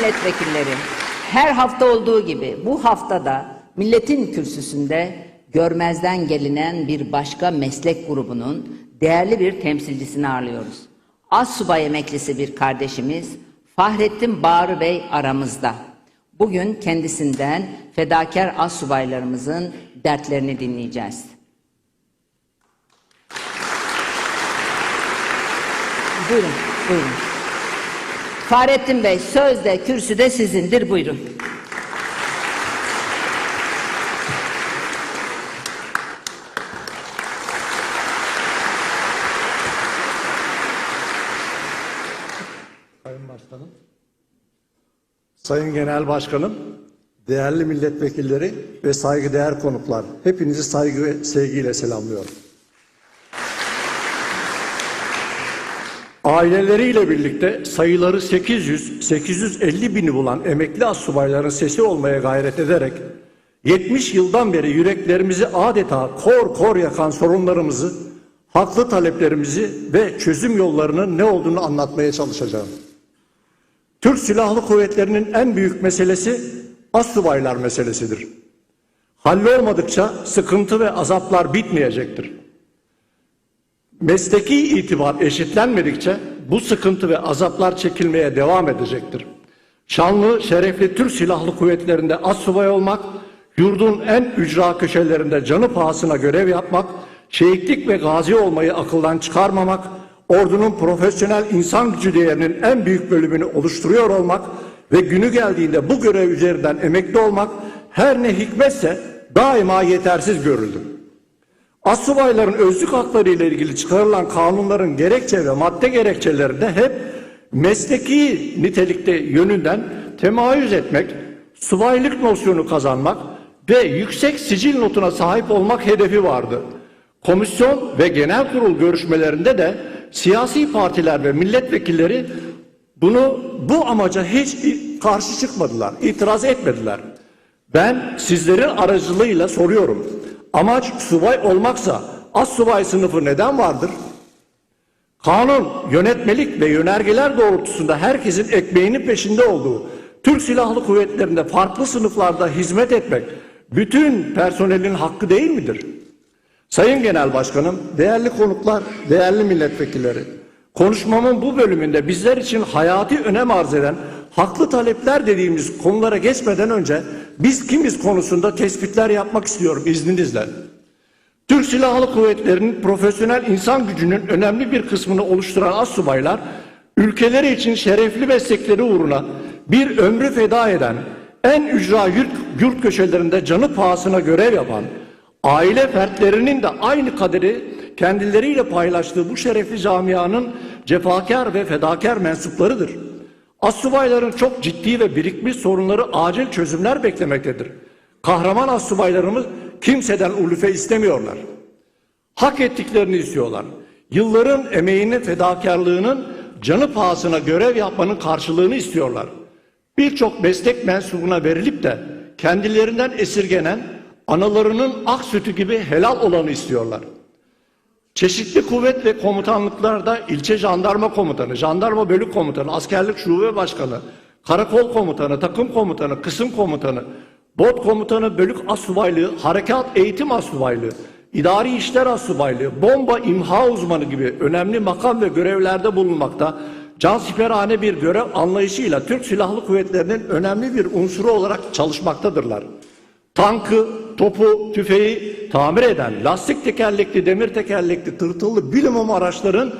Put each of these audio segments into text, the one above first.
milletvekilleri, her hafta olduğu gibi bu haftada milletin kürsüsünde görmezden gelinen bir başka meslek grubunun değerli bir temsilcisini ağırlıyoruz. Assubay emeklisi bir kardeşimiz Fahrettin Bağrı Bey aramızda. Bugün kendisinden fedakar assubaylarımızın dertlerini dinleyeceğiz. Buyurun, buyurun. Fahrettin Bey sözde kürsüde sizindir buyurun. Sayın Başkanım. Sayın Genel Başkanım, değerli milletvekilleri ve saygıdeğer konuklar, hepinizi saygı ve sevgiyle selamlıyorum. Aileleriyle birlikte sayıları 800-850 bini bulan emekli astsubayların sesi olmaya gayret ederek 70 yıldan beri yüreklerimizi adeta kor kor yakan sorunlarımızı, haklı taleplerimizi ve çözüm yollarının ne olduğunu anlatmaya çalışacağım. Türk Silahlı Kuvvetleri'nin en büyük meselesi astsubaylar meselesidir. Hallolmadıkça sıkıntı ve azaplar bitmeyecektir. Mesleki itibar eşitlenmedikçe bu sıkıntı ve azaplar çekilmeye devam edecektir. Şanlı, şerefli Türk Silahlı Kuvvetleri'nde astsubay olmak, yurdun en ücra köşelerinde canı pahasına görev yapmak, şehitlik ve gazi olmayı akıldan çıkarmamak, ordunun profesyonel insan gücü değerinin en büyük bölümünü oluşturuyor olmak ve günü geldiğinde bu görev üzerinden emekli olmak her ne hikmetse daima yetersiz görüldü. Assubayların özlük hakları ile ilgili çıkarılan kanunların gerekçe ve madde gerekçelerinde hep mesleki nitelikte yönünden temayüz etmek, subaylık nosyonu kazanmak ve yüksek sicil notuna sahip olmak hedefi vardı. Komisyon ve genel kurul görüşmelerinde de siyasi partiler ve milletvekilleri bunu bu amaca hiç karşı çıkmadılar, itiraz etmediler. Ben sizlerin aracılığıyla soruyorum. Amaç subay olmaksa az subay sınıfı neden vardır? Kanun, yönetmelik ve yönergeler doğrultusunda herkesin ekmeğinin peşinde olduğu Türk Silahlı Kuvvetleri'nde farklı sınıflarda hizmet etmek bütün personelin hakkı değil midir? Sayın Genel Başkanım, değerli konuklar, değerli milletvekilleri, konuşmamın bu bölümünde bizler için hayati önem arz eden haklı talepler dediğimiz konulara geçmeden önce biz kimiz konusunda tespitler yapmak istiyorum izninizle. Türk Silahlı Kuvvetleri'nin profesyonel insan gücünün önemli bir kısmını oluşturan astsubaylar, ülkeleri için şerefli meslekleri uğruna bir ömrü feda eden, en ücra yurt, yurt köşelerinde canı pahasına görev yapan, aile fertlerinin de aynı kaderi kendileriyle paylaştığı bu şerefli camianın cefakar ve fedakar mensuplarıdır. Assubayların çok ciddi ve birikmiş sorunları acil çözümler beklemektedir. Kahraman assubaylarımız kimseden ulufe istemiyorlar. Hak ettiklerini istiyorlar. Yılların emeğinin fedakarlığının canı pahasına görev yapmanın karşılığını istiyorlar. Birçok meslek mensubuna verilip de kendilerinden esirgenen analarının ak sütü gibi helal olanı istiyorlar. Çeşitli kuvvet ve komutanlıklarda ilçe jandarma komutanı, jandarma bölük komutanı, askerlik şube başkanı, karakol komutanı, takım komutanı, kısım komutanı, bot komutanı, bölük assubaylığı, harekat eğitim assubaylığı, idari işler assubaylığı, bomba imha uzmanı gibi önemli makam ve görevlerde bulunmakta, cansiperhane bir görev anlayışıyla Türk Silahlı Kuvvetleri'nin önemli bir unsuru olarak çalışmaktadırlar. Tankı, topu, tüfeği tamir eden, lastik tekerlekli, demir tekerlekli, tırtıllı bilimum araçların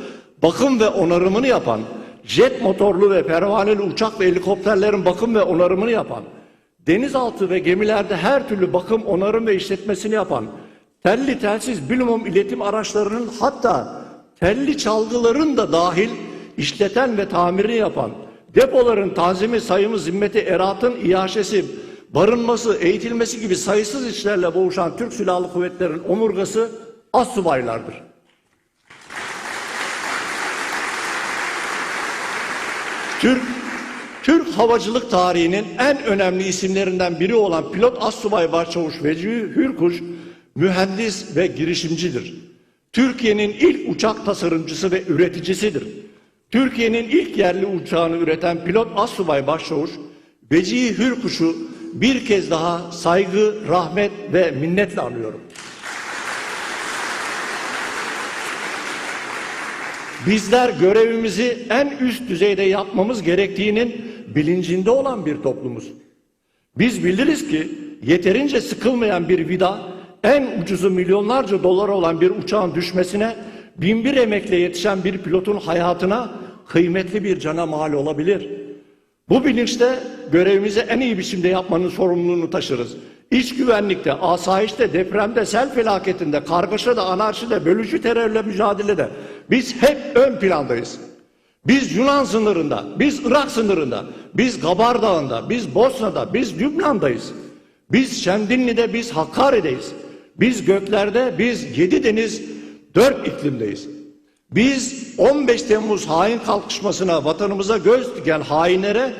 bakım ve onarımını yapan, jet motorlu ve pervaneli uçak ve helikopterlerin bakım ve onarımını yapan, denizaltı ve gemilerde her türlü bakım, onarım ve işletmesini yapan, telli telsiz bilimum iletim araçlarının hatta telli çalgıların da dahil işleten ve tamirini yapan, depoların tanzimi, sayımı, zimmeti, eratın iaşesi, barınması, eğitilmesi gibi sayısız işlerle boğuşan Türk Silahlı Kuvvetleri'nin omurgası astsubaylardır. Türk Türk havacılık tarihinin en önemli isimlerinden biri olan pilot astsubay başçavuş Vecihi Hürkuş mühendis ve girişimcidir. Türkiye'nin ilk uçak tasarımcısı ve üreticisidir. Türkiye'nin ilk yerli uçağını üreten pilot astsubay başçavuş Vecihi Hürkuş'u bir kez daha saygı, rahmet ve minnetle anıyorum. Bizler görevimizi en üst düzeyde yapmamız gerektiğinin bilincinde olan bir toplumuz. Biz biliriz ki yeterince sıkılmayan bir vida en ucuzu milyonlarca dolar olan bir uçağın düşmesine binbir emekle yetişen bir pilotun hayatına kıymetli bir cana mal olabilir. Bu bilinçte görevimizi en iyi biçimde yapmanın sorumluluğunu taşırız. İç güvenlikte, asayişte, depremde, sel felaketinde, kargaşada, anarşide, bölücü terörle mücadelede biz hep ön plandayız. Biz Yunan sınırında, biz Irak sınırında, biz Gabar Dağı'nda, biz Bosna'da, biz Lübnan'dayız. Biz Şemdinli'de, biz Hakkari'deyiz. Biz göklerde, biz yedi deniz, dört iklimdeyiz. Biz 15 Temmuz hain kalkışmasına vatanımıza göz diken hainlere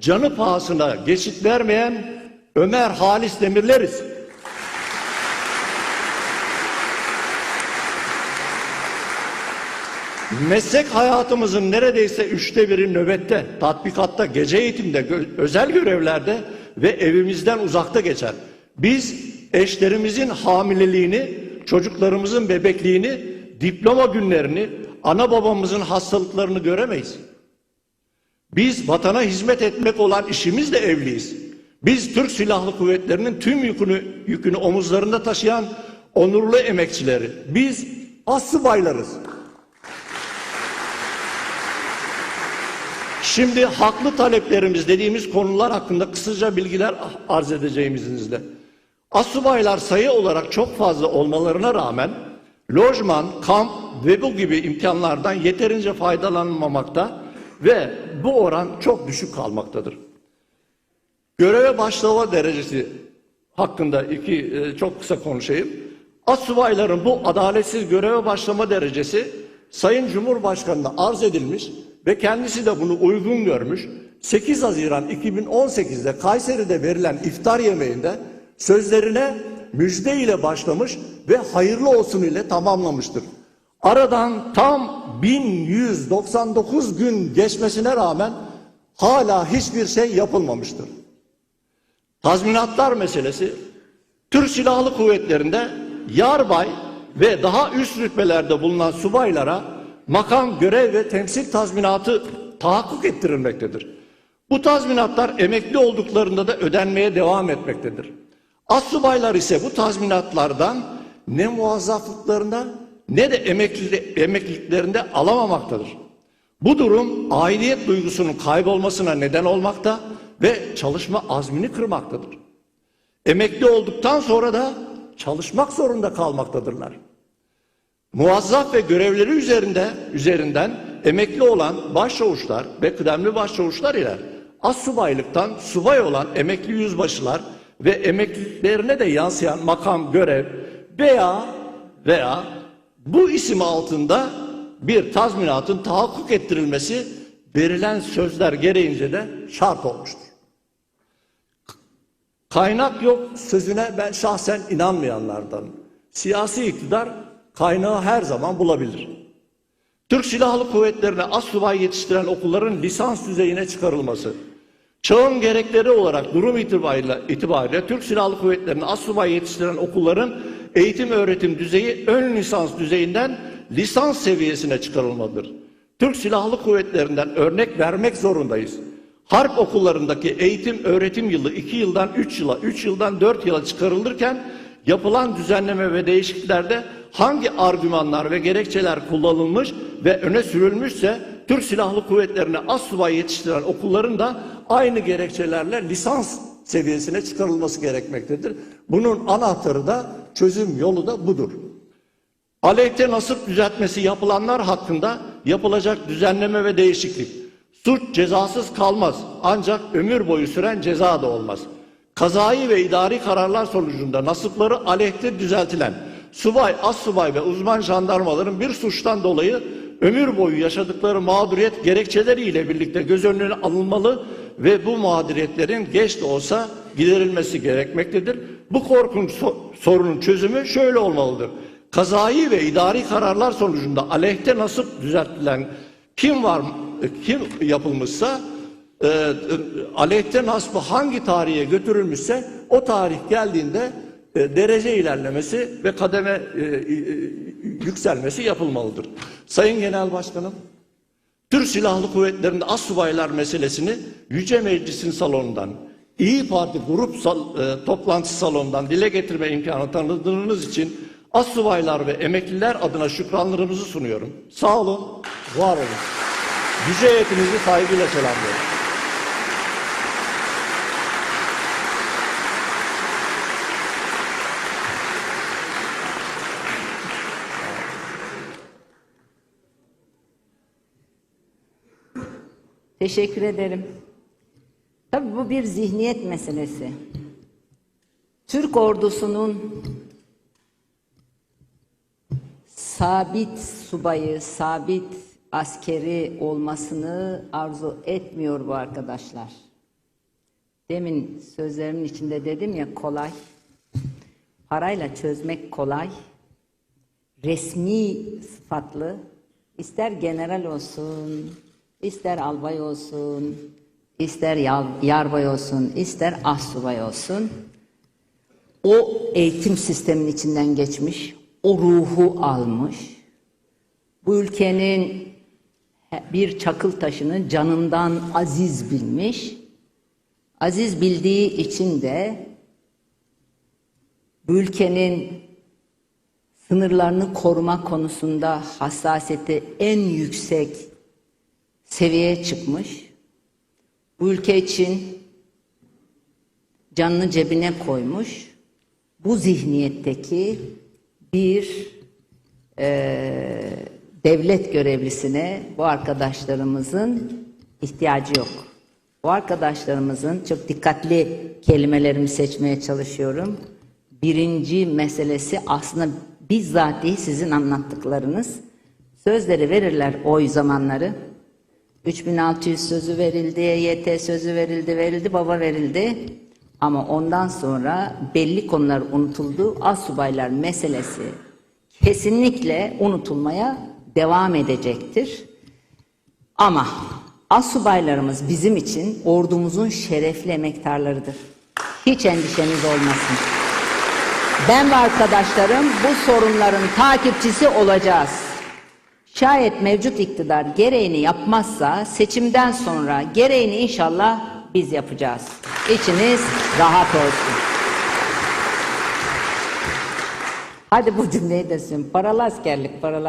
canı pahasına geçit vermeyen Ömer Halis Demirleriz. Meslek hayatımızın neredeyse üçte biri nöbette, tatbikatta, gece eğitimde, özel görevlerde ve evimizden uzakta geçer. Biz eşlerimizin hamileliğini, çocuklarımızın bebekliğini, diploma günlerini, ana babamızın hastalıklarını göremeyiz. Biz vatana hizmet etmek olan işimizle evliyiz. Biz Türk Silahlı Kuvvetleri'nin tüm yükünü, yükünü omuzlarında taşıyan onurlu emekçileri. Biz assubaylarız. Şimdi haklı taleplerimiz dediğimiz konular hakkında kısaca bilgiler arz edeceğim izninizle. Asubaylar sayı olarak çok fazla olmalarına rağmen lojman, kamp ve bu gibi imkanlardan yeterince faydalanmamakta ve bu oran çok düşük kalmaktadır. Göreve başlama derecesi hakkında iki e, çok kısa konuşayım. Asubayların bu adaletsiz göreve başlama derecesi Sayın Cumhurbaşkanı'na arz edilmiş ve kendisi de bunu uygun görmüş. 8 Haziran 2018'de Kayseri'de verilen iftar yemeğinde sözlerine müjde ile başlamış ve hayırlı olsun ile tamamlamıştır. Aradan tam 1199 gün geçmesine rağmen hala hiçbir şey yapılmamıştır. Tazminatlar meselesi Türk Silahlı Kuvvetleri'nde yarbay ve daha üst rütbelerde bulunan subaylara makam, görev ve temsil tazminatı tahakkuk ettirilmektedir. Bu tazminatlar emekli olduklarında da ödenmeye devam etmektedir. Assubaylar ise bu tazminatlardan ne muazzaflıklarında ne de emekli, emekliliklerinde alamamaktadır. Bu durum aidiyet duygusunun kaybolmasına neden olmakta ve çalışma azmini kırmaktadır. Emekli olduktan sonra da çalışmak zorunda kalmaktadırlar. Muazzaf ve görevleri üzerinde üzerinden emekli olan başçavuşlar ve kıdemli başçavuşlar ile astsubaylıktan subay olan emekli yüzbaşılar ve emekliliklerine de yansıyan makam, görev veya veya bu isim altında bir tazminatın tahakkuk ettirilmesi verilen sözler gereğince de şart olmuştur. Kaynak yok sözüne ben şahsen inanmayanlardan. Siyasi iktidar kaynağı her zaman bulabilir. Türk Silahlı Kuvvetleri'ne assubay yetiştiren okulların lisans düzeyine çıkarılması, çağın gerekleri olarak durum itibariyle, itibariyle Türk Silahlı Kuvvetleri'ne assubay yetiştiren okulların eğitim öğretim düzeyi ön lisans düzeyinden lisans seviyesine çıkarılmalıdır. Türk Silahlı Kuvvetleri'nden örnek vermek zorundayız. Harp okullarındaki eğitim öğretim yılı 2 yıldan 3 yıla, 3 yıldan 4 yıla çıkarılırken yapılan düzenleme ve değişikliklerde hangi argümanlar ve gerekçeler kullanılmış ve öne sürülmüşse Türk Silahlı Kuvvetleri'ne assubay yetiştiren okulların da aynı gerekçelerle lisans seviyesine çıkarılması gerekmektedir. Bunun anahtarı da çözüm yolu da budur. Aleyhte nasip düzeltmesi yapılanlar hakkında yapılacak düzenleme ve değişiklik. Suç cezasız kalmaz ancak ömür boyu süren ceza da olmaz. Kazayı ve idari kararlar sonucunda nasipları aleyhte düzeltilen subay, assubay ve uzman jandarmaların bir suçtan dolayı ömür boyu yaşadıkları mağduriyet gerekçeleriyle birlikte göz önüne alınmalı ve bu mağduriyetlerin geç de olsa giderilmesi gerekmektedir. Bu korkunç so- sorunun çözümü şöyle olmalıdır. Kazayı ve idari kararlar sonucunda aleyhte nasip düzeltilen kim var kim yapılmışsa e, aleyhte nasbı hangi tarihe götürülmüşse o tarih geldiğinde e, derece ilerlemesi ve kademe e, e, yükselmesi yapılmalıdır. Sayın Genel Başkanım, Türk Silahlı Kuvvetleri'nde astsubaylar meselesini Yüce Meclis'in salonundan, İyi Parti grup sal, e, toplantısı salonundan dile getirme imkanı tanıdığınız için astsubaylar ve emekliler adına şükranlarımızı sunuyorum. Sağ olun, var olun. Yüce heyetinizi saygıyla selamlıyorum. Teşekkür ederim. Tabii bu bir zihniyet meselesi. Türk ordusunun sabit subayı, sabit askeri olmasını arzu etmiyor bu arkadaşlar. Demin sözlerimin içinde dedim ya kolay. Parayla çözmek kolay. Resmi sıfatlı ister general olsun, ister albay olsun, ister yarbay olsun, ister assubay olsun. O eğitim sistemin içinden geçmiş, o ruhu almış. Bu ülkenin bir çakıl taşını canından aziz bilmiş. Aziz bildiği için de bu ülkenin sınırlarını koruma konusunda hassasiyeti en yüksek seviyeye çıkmış. Bu ülke için canını cebine koymuş. Bu zihniyetteki bir eee, devlet görevlisine bu arkadaşlarımızın ihtiyacı yok. Bu arkadaşlarımızın çok dikkatli kelimelerimi seçmeye çalışıyorum. Birinci meselesi aslında bizzatihi sizin anlattıklarınız. Sözleri verirler oy zamanları. 3600 sözü verildi, YT sözü verildi, verildi, baba verildi. Ama ondan sonra belli konular unutuldu. Asubaylar meselesi kesinlikle unutulmaya devam edecektir. Ama asubaylarımız bizim için ordumuzun şerefli emektarlarıdır. Hiç endişeniz olmasın. Ben ve arkadaşlarım bu sorunların takipçisi olacağız. Şayet mevcut iktidar gereğini yapmazsa seçimden sonra gereğini inşallah biz yapacağız. İçiniz rahat olsun. Hadi bu cümleyi de söyleyeyim. Paralı askerlik, paralı